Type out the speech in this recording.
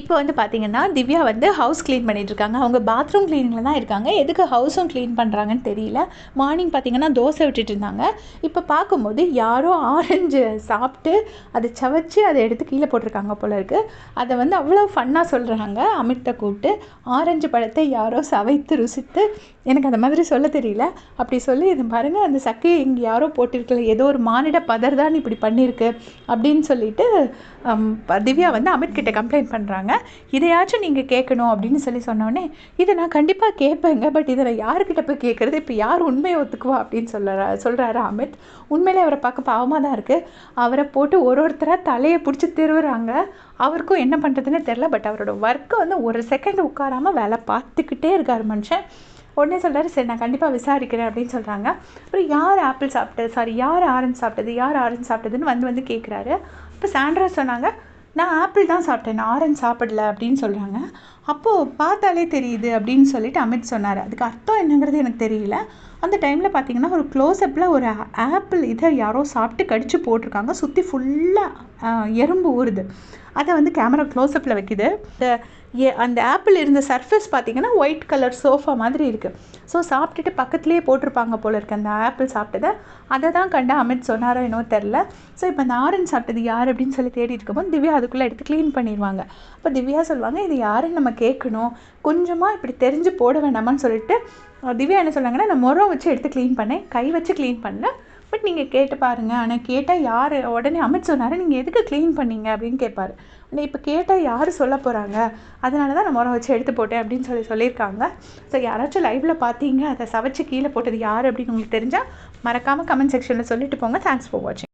இப்போ வந்து பார்த்தீங்கன்னா திவ்யா வந்து ஹவுஸ் க்ளீன் பண்ணிகிட்டு இருக்காங்க அவங்க பாத்ரூம் க்ளீனிங்கில் தான் இருக்காங்க. எதுக்கு ஹவுஸும் க்ளீன் பண்ணுறாங்கன்னு தெரியல. மார்னிங் பார்த்தீங்கன்னா தோசை விட்டுட்டு இருந்தாங்க. இப்போ பார்க்கும்போது யாரோ ஆரஞ்சு சாப்பிட்டு அதை சவச்சு அதை எடுத்து கீழே போட்டிருக்காங்க போல இருக்கு. அதை வந்து அவ்வளோ ஃபன்னாக சொல்கிறாங்க அமிர்த கூப்பிட்டு ஆரஞ்சு பழத்தை யாரோ சவைத்து ருசித்து எனக்கு அந்த மாதிரி சொல்ல தெரியல. அப்படி சொல்லி இது பாருங்கள் அந்த சக்கையை இங்கே யாரோ போட்டிருக்கல. ஏதோ ஒரு மானிட பதர் தான் இப்படி பண்ணியிருக்கு அப்படின்னு சொல்லிட்டு திவ்யா வந்து அமித்கிட்ட கம்ப்ளைண்ட் பண்ணுறாங்க இதையாச்சும் நீங்கள் கேட்கணும் அப்படின்னு சொல்லி சொன்னோடனே இதை நான் கண்டிப்பாக கேட்பேங்க பட் இதை நான் யாருக்கிட்ட போய் கேட்குறது? இப்போ யார் உண்மையை ஒத்துக்குவா? அப்படின்னு சொல்லுறா சொல்கிறாரு அமித். உண்மையிலே அவரை பார்க்க பாவமாக தான் இருக்குது அவரை போட்டு ஒரு ஒருத்தராக தலையை பிடிச்சி திருவுறாங்க. அவருக்கும் என்ன பண்ணுறதுன்னு தெரில பட் அவரோட ஒர்க்கை வந்து ஒரு செகண்ட் உட்காராம வேலை பார்த்துக்கிட்டே இருக்கார் மனுஷன். உடனே சொல்கிறாரு சரி நான் கண்டிப்பாக விசாரிக்கிறேன் அப்படின்னு சொல்கிறாங்க அப்புறம் யார் ஆப்பிள் சாப்பிட்டது? சாரி யார் ஆரஞ்சு சாப்பிட்டது? யார் ஆரஞ்சு சாப்பிட்டதுன்னு வந்து வந்து கேட்குறாரு அப்போ சாண்ட்ரா சொன்னாங்க நான் ஆப்பிள் தான் சாப்பிட்டேன். நான் ஆரஞ்ச் சாப்பிடல அப்படின்னு சொல்கிறாங்க அப்போது பார்த்தாலே தெரியுது அப்படின்னு சொல்லிட்டு அமித் சொன்னார். அதுக்கு அர்த்தம் என்னங்கிறது எனக்கு தெரியல. அந்த டைமில் பார்த்தீங்கன்னா ஒரு க்ளோஸ்அப்பில் ஒரு ஆப்பிள் இதை யாரோ சாப்பிட்டு கடிச்சு போட்டிருக்காங்க. சுற்றி ஃபுல்லாக எறும்பு ஊறுது. அதை வந்து கேமரா க்ளோஸ்அப்பில் வைக்குது. இந்த எ- அந்த ஆப்பிள் இருந்த சர்ஃபேஸ் பார்த்தீங்கன்னா ஒயிட் கலர் சோஃபா மாதிரி இருக்குது ஸோ சாப்பிட்டுட்டு பக்கத்துலேயே போட்டிருப்பாங்க போல இருக்கு அந்த ஆப்பிள் சாப்பிட்டதை. அதை தான் கண்டு அமித் சொன்னாரோ என்னவோ தெரில ஸோ இப்போ அந்த ஆரஞ்சு சாப்பிட்டது யார் அப்படின்னு சொல்லி தேடி இருக்கும்போது திவ்யா அதுக்குள்ளே எடுத்து க்ளீன் பண்ணிடுவாங்க. அப்போ திவ்யா சொல்லுவாங்க இது யாருன்னு நம்ம கேட்கணும். கொஞ்சமாக இப்படி தெரிஞ்சு போட வேண்டாமான்னு சொல்லிட்டு திவ்யா என்ன சொன்னாங்கன்னா நான் முறம் வச்சு எடுத்து க்ளீன் பண்ணேன். கை வச்சு க்ளீன் பண்ணல பட் நீங்கள் கேட்டு பாருங்கள் ஆனால் கேட்டால் யார்? உடனே அமித் சொன்னார் நீங்கள் எதுக்கு க்ளீன் பண்ணீங்க? அப்படின்னு கேட்பாரு. ஆனால் இப்போ கேட்டால் யார் சொல்ல போகிறாங்க அதனால தான் நான் முறம் வச்சு எடுத்து போட்டேன் அப்படின்னு சொல்லி சொல்லியிருக்காங்க. ஸோ யாராச்சும் லைவில் பார்த்தீங்க அதை சவைச்சு கீழே போட்டது யார் அப்படின்னு உங்களுக்கு தெரிஞ்சால் மறக்காமல் கமெண்ட் செக்ஷனில் சொல்லிட்டு போங்க. தேங்க்ஸ் ஃபார் வாட்சிங்